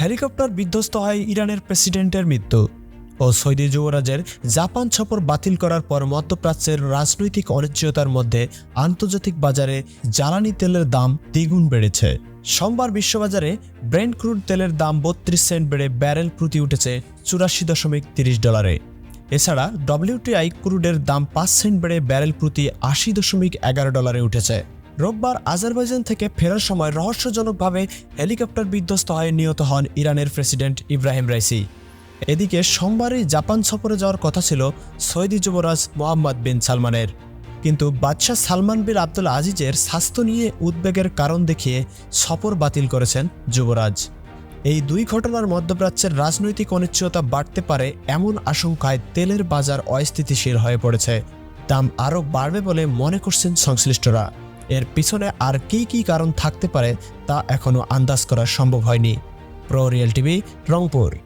Helicopter বিধ্বস্ত হয় ইরানের প্রেসিডেন্টের মৃত্যু ও সৌদি যুবরাজের জাপান সফর বাতিল করার পর মধ্যপ্রাচ্যের রাজনৈতিক অনিশ্চয়তার মধ্যে আন্তর্জাতিক বাজারে জ্বালানি তেলের দাম দ্বিগুণ বেড়েছে। সোমবার বিশ্ববাজারে ব্রেন্ড ক্রুড তেলের দাম বত্রিশ সেন্ট বেড়ে ব্যারেল প্রতি উঠেছে চুরাশি দশমিক তিরিশ ডলারে। এছাড়া ডব্লিউটিআই ক্রুডের দাম পাঁচ সেন্ট বেড়ে ব্যারেল প্রতি আশি দশমিক এগারো ডলারে উঠেছে। রোববার আজারবাইজান থেকে ফেরার সময় রহস্যজনকভাবে হেলিকপ্টার বিধ্বস্ত হয়ে নিহত হন ইরানের প্রেসিডেন্ট ইব্রাহিম রাইসি। এদিকে সোমবারই জাপান সফরে যাওয়ার কথা ছিল সৌদি যুবরাজ মোহাম্মদ বিন সালমানের। কিন্তু বাদশাহ সালমান বিন আব্দুল আজিজের স্বাস্থ্য নিয়ে উদ্বেগের কারণ দেখিয়ে সফর বাতিল করেছেন যুবরাজ। এই দুই ঘটনার মধ্যপ্রাচ্যের রাজনৈতিক অনিশ্চয়তা বাড়তে পারে এমন আশঙ্কায় তেলের বাজার অস্থিতিশীল হয়ে পড়েছে। দাম আরও বাড়বে বলে মনে করছেন সংশ্লিষ্টরা। এর পিছনে আর কী কী কারণ থাকতে পারে তা এখনও আন্দাজ করা সম্ভব হয়নি। Pro real TV, Rangpur.